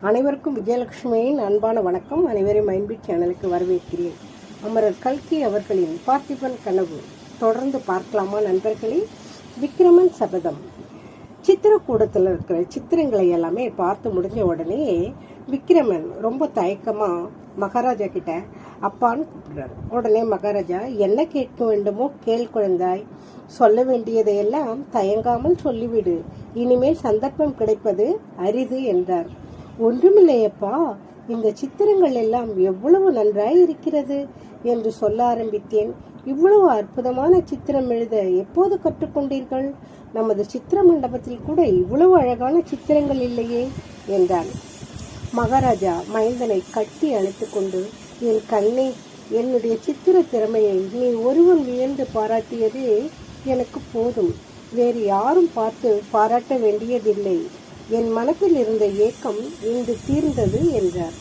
அனைவருக்கும் விஜயலட்சுமியின் அன்பான வணக்கம். அனைவரையும் மைன்பி சேனலுக்கு வரவேற்கிறேன். அமரர் கல்கி அவர்களின் பார்த்திபன் கனவு தொடர்ந்து பார்க்கலாமா நண்பர்களே? விக்ரமன் சபதம். சித்திரக்கூடத்தில் இருக்கிற சித்திரங்களை எல்லாமே பார்த்து முடிஞ்ச உடனே விக்ரமன் ரொம்ப தயக்கமாக மகாராஜா கிட்ட அப்பான்னு கூப்பிடுறாரு. உடனே மகாராஜா என்ன கேட்க வேண்டுமோ கேள் குழந்தாய். சொல்ல வேண்டியதையெல்லாம் தயங்காமல் சொல்லிவிடு. இனிமேல் சந்தர்ப்பம் கிடைப்பது அரிது என்றார். ஒன்றுமில்லையப்பா இந்த சித்திரங்கள் எல்லாம் எவ்வளவு நன்றாய் இருக்கிறது என்று சொல்ல ஆரம்பித்தேன். இவ்வளவு அற்புதமான சித்திரம் எழுத எப்போது கற்றுக்கொண்டீர்கள் நமது சித்திர மண்டபத்தில் கூட இவ்வளவு அழகான சித்திரங்கள் இல்லையே என்றான். மகாராஜா மைந்தனை கட்டி அழைத்து கொண்டு என் கண்ணே என்னுடைய சித்திர திறமையை நீ ஒருவன் வியந்து பாராட்டியதே எனக்கு போதும். வேறு யாரும் பார்த்து பாராட்ட வேண்டியதில்லை. என் மனத்தில் இருந்த ஏக்கம் இங்கு தீர்ந்தது என்றார்.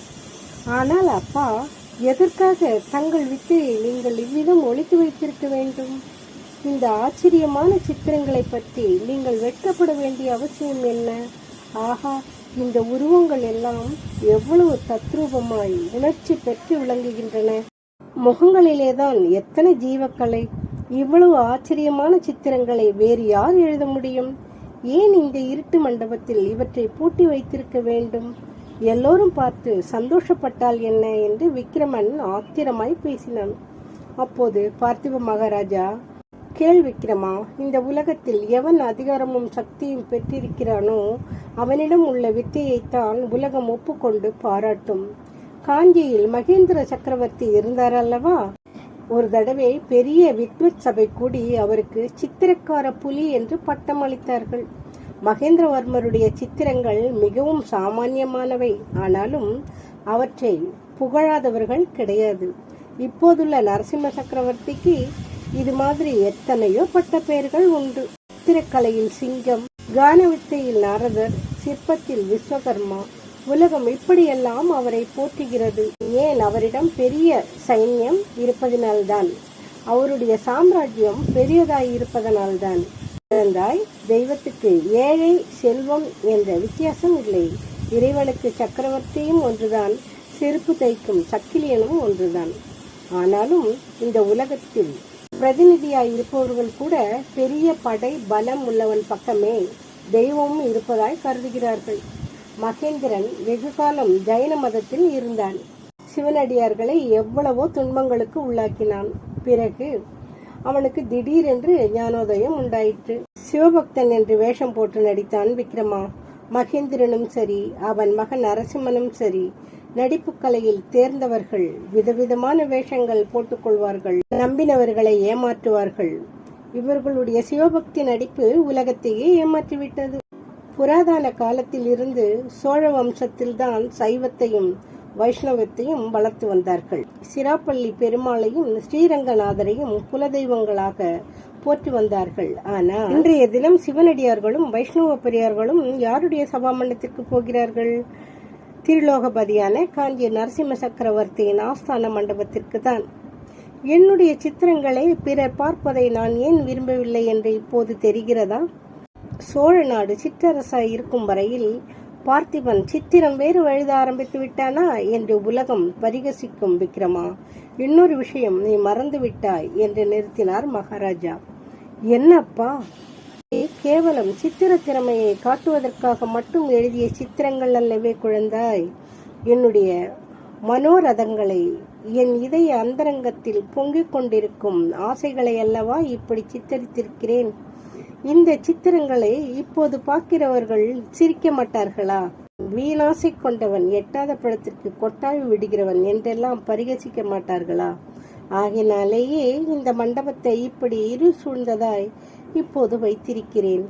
ஆனால் அப்பா எதற்காக தங்கள் வித்தையை நீங்கள் இவ்விதம் ஒழித்து வைத்திருக்க வேண்டும்? இந்த ஆச்சரியமான சித்திரங்களை பற்றி நீங்கள் வெட்கப்பட வேண்டிய அவசியம் என்ன? ஆகா இந்த உருவங்கள் எல்லாம் எவ்வளவு தத்ரூபமாய் உணர்ச்சி பெற்று விளங்குகின்றன. முகங்களிலேதான் எத்தனை ஜீவக்கலை இவ்வளவு ஆச்சரியமான சித்திரங்களை வேறு யார் எழுத முடியும்? ஏன் இந்த இருட்டு மண்டபத்தில் இவற்றை பூட்டி வைத்திருக்க வேண்டும்? எல்லோரும் பார்த்து சந்தோஷப்பட்டால் என்ன? என்று விக்ரமன் ஆத்திரமாய் பேசினான். அப்போது பார்த்திப மகாராஜா கேள் விக்ரமா இந்த உலகத்தில் எவன் அதிகாரமும் சக்தியும் பெற்றிருக்கிறானோ அவனிடம் உள்ள வித்தையைத்தான் உலகம் ஒப்புக்கொண்டு பாராட்டும். காஞ்சியில் மகேந்திர சக்கரவர்த்தி இருந்தார் அல்லவா ஒரு தடவை பெரிய வித்வத் சபை கூடி அவருக்கு சித்திரக்கார புலி என்று பட்டம் அளித்தார்கள். மகேந்திரவர்மருடைய சித்திரங்கள் மிகவும் சாமானியமானவை. ஆனாலும் அவற்றை புகழாதவர்கள் கிடையாது. இப்போதுள்ள நரசிம்ம சக்கரவர்த்திக்கு இது மாதிரி எத்தனையோ பட்ட பெயர்கள் உண்டு. சித்திரக்கலையில் சிங்கம் கான வித்தையில் நாரதர் சிற்பத்தில் விஸ்வகர்மா உலகம் இப்படியெல்லாம் அவரை போற்றுகிறது. ஏன் அவரிடம் பெரிய சைன்யம் இருப்பதினால்தான்? அவருடைய சாம்ராஜ்யம் பெரியதாய் இருப்பதனால்தான். பிறந்தாய் தெய்வத்துக்கு ஏழை செல்வம் என்ற வித்தியாசம் இல்லை. இறைவனுக்கு சக்கரவர்த்தியும் ஒன்றுதான் செருப்பு தைக்கும் சக்கிலியனும் ஒன்றுதான். ஆனாலும் இந்த உலகத்தில் பிரதிநிதியாய் இருப்பவர்கள் கூட பெரிய படை பலம் உள்ளவன் பக்கமே தெய்வமும் இருப்பதாய் கருதுகிறார்கள். மகேந்திரன் வெகுகாலம் ஜைன மதத்தில் இருந்தான். சிவனடியார்களை எவ்வளவோ துன்பங்களுக்கு உள்ளாக்கினான். பிறகு அவனுக்கு திடீரென்று ஞானோதயம் உண்டாயிற்று. சிவபக்தன் என்று வேஷம் போட்டு நடித்தான் விக்ரமா. மகேந்திரனும் சரி அவன் மகன் நரசிம்மனும் சரி நடிப்பு கலையில் தேர்ந்தவர்கள் விதவிதமான வேஷங்கள் போட்டுக்கொள்வார்கள் நம்பினவர்களை ஏமாற்றுவார்கள். இவர்களுடைய சிவபக்தி நடிப்பு உலகத்தையே ஏமாற்றிவிட்டது. புராதன காலத்தில் இருந்து சோழ வம்சத்தில்தான் சைவத்தையும் வைஷ்ணவத்தையும் வளர்த்து வந்தார்கள். சிராப்பள்ளி பெருமாளையும் ஸ்ரீரங்கநாதரையும் குலதெய்வங்களாக போற்றி வந்தார்கள். ஆனால் இன்றைய தினம் சிவனடியார்களும் வைஷ்ணவ பெரியார்களும் யாருடைய சபாமண்டத்திற்கு போகிறார்கள்? திருலோகபதியான காஞ்சி நரசிம்ம சக்கரவர்த்தியின் ஆஸ்தான மண்டபத்திற்கு தான் என்னுடைய சித்திரங்களை பிறர் பார்ப்பதை நான் ஏன் விரும்பவில்லை என்று இப்போது தெரிகிறதா? சோழ நாடு சிற்றரசாய் இருக்கும் வரையில் பார்த்திபன் சித்திரம் வேறு எழுத ஆரம்பித்து விட்டானா என்று உலகம் பரிகசிக்கும் விக்ரமா? இன்னொரு விஷயம் நீ மறந்து விட்டாய் என்று நிறுத்தினார் மகாராஜா. என்னப்பா? கேவலம் சித்திர திறமையை காட்டுவதற்காக மட்டும் எழுதிய சித்திரங்கள் அல்லவே குழந்தாய். என்னுடைய மனோரதங்களை என் இதய அந்தரங்கத்தில் பொங்கிக் கொண்டிருக்கும் ஆசைகளை அல்லவா இப்படி சித்தரித்திருக்கிறேன்? இந்த சித்திரங்களை இப்போது பார்க்கிறவர்கள் சிரிக்க மாட்டார்களா வீணாசை கொண்டவன் எட்டாத பழத்திற்கு கொட்டாவி விடுகிறவன் என்றெல்லாம் பரிகசிக்க மாட்டார்களா? ஆகினாலேயே இந்த மண்டபத்தை இப்படி இரு சூழ்ந்ததாய் இப்போது வைத்திருக்கிறேன்.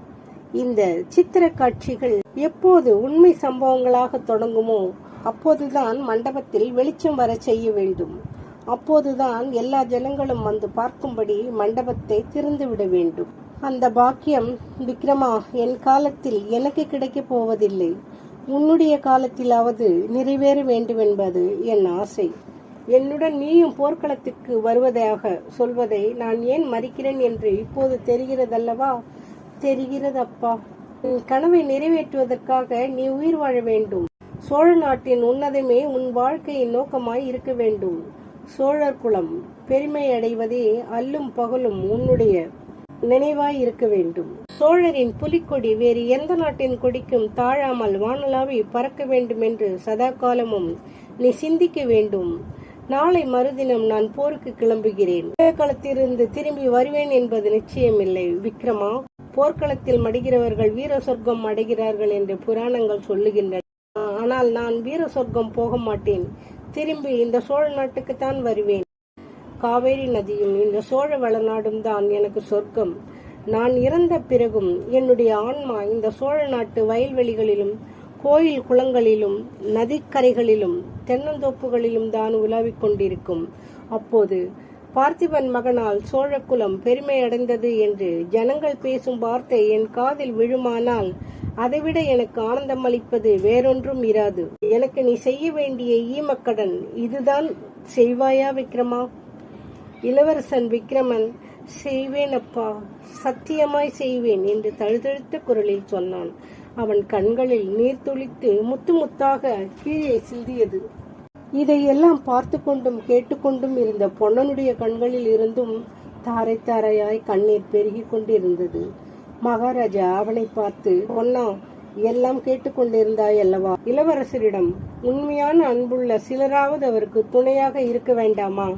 இந்த சித்திர காட்சிகள் எப்போது உண்மை சம்பவங்களாக தொடங்குமோ அப்போதுதான் மண்டபத்தில் வெளிச்சம் வர செய்ய வேண்டும். அப்போதுதான் எல்லா ஜனங்களும் வந்து பார்க்கும்படி மண்டபத்தை திறந்து விட வேண்டும். அந்த பாக்கியம் விக்ரமா என் காலத்தில் எனக்கு கிடைக்கப் போவதில்லை. உன்னுடைய காலத்திலாவது நிறைவேற வேண்டும் என்பது என் ஆசை. என்னுடன் நீயும் போர்க்களத்துக்கு வருவதாக சொல்வதை நான் ஏன் மறிக்கிறேன் என்று இப்போது தெரிகிறதல்லவா? தெரிகிறதப்பா. உன் கனவை நிறைவேற்றுவதற்காக நீ உயிர் வாழ வேண்டும். சோழ நாட்டின் உன்னதமே உன் வாழ்க்கையின் நோக்கமாய் இருக்க வேண்டும். சோழர் குலம் பெருமை அடைவதே அல்லும் பகலும் உன்னுடைய நினைவாய் இருக்க வேண்டும். சோழரின் புலிக்கொடி வேறு எந்த நாட்டின் கொடிக்கும் தாழாமல் வானலாவி பறக்க வேண்டும் என்று சதா காலமும் நீ சிந்திக்க வேண்டும். நாளை மறுதினம் நான் போருக்கு கிளம்புகிறேன். களத்திலிருந்து திரும்பி வருவேன் என்பது நிச்சயமில்லை விக்ரமா. போர்க்களத்தில் மடிகிறவர்கள் வீர சொர்க்கம் அடைகிறார்கள் என்று புராணங்கள் சொல்லுகின்றன. ஆனால் நான் வீர சொர்க்கம் போக மாட்டேன். திரும்பி இந்த சோழ நாட்டுக்குத்தான் வருவேன். காவேரி நதியும் இந்த சோழ வளநாடும் தான் எனக்கு சொர்க்கம். நான் இறந்த பிறகும் என்னுடைய ஆன்மா இந்த சோழ நாட்டு வயல்வெளிகளிலும் கோயில் குளங்களிலும் நதிக்கரைகளிலும் தென்னந்தோப்புகளிலும் தான் உலாவிக் கொண்டிருக்கும். அப்போது பார்த்திபன் மகனால் சோழக்குலம் பெருமை அடைந்தது என்று ஜனங்கள் பேசும் வார்த்தை என் காதில் விழுமானால் அதைவிட எனக்கு ஆனந்தம் அளிப்பது வேறொன்றும் இராது. எனக்கு நீ செய்ய வேண்டிய ஈமக்கடன் இதுதான். செய்வாயா விக்ரமா? இளவரசன் விக்ரமன் செய்வேன் அப்பா சத்தியமாய் செய்வேன் என்று தழுதழுத்த குரலில் சொன்னான். அவன் கண்களில் நீர் துளித்து முத்து முத்தாக கீழே சிந்தியது. இதையெல்லாம் பார்த்து கொண்டும் கேட்டுக்கொண்டும் இருந்த பொன்னனுடைய கண்களில் இருந்தும் தாரை தாரையாய் கண்ணீர் பெருகி கொண்டிருந்தது. மகாராஜா அவனை பார்த்து பொன்னா எல்லாம் கேட்டுக்கொண்டிருந்தாய் அல்லவா இளவரசரிடம் உண்மையான அன்புள்ள சிலராவது அவருக்கு துணையாக இருக்க வேண்டாமா?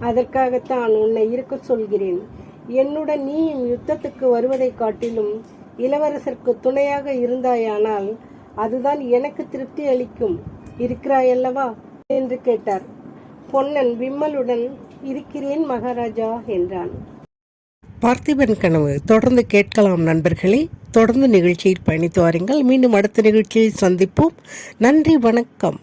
அதற்காகத்தான் உன்னை இருக்க சொல்கிறேன். என்னுடன் நீயும் யுத்தத்துக்கு வருவதைக் காட்டிலும் இளவரசருக்கு துணையாக இருந்தாயானால் அதுதான் எனக்கு திருப்தி அளிக்கும். இருக்கிறாயல்லவா? என்று கேட்டார். பொன்னன் விம்மலுடன் இருக்கிறேன் மகாராஜா என்றான். பார்த்திபன் கனவு தொடர்ந்து கேட்கலாம் நண்பர்களே. தொடர்ந்து நிகழ்ச்சியில் பயணித்து வாருங்கள். மீண்டும் அடுத்த நிகழ்ச்சியில் சந்திப்போம். நன்றி வணக்கம்.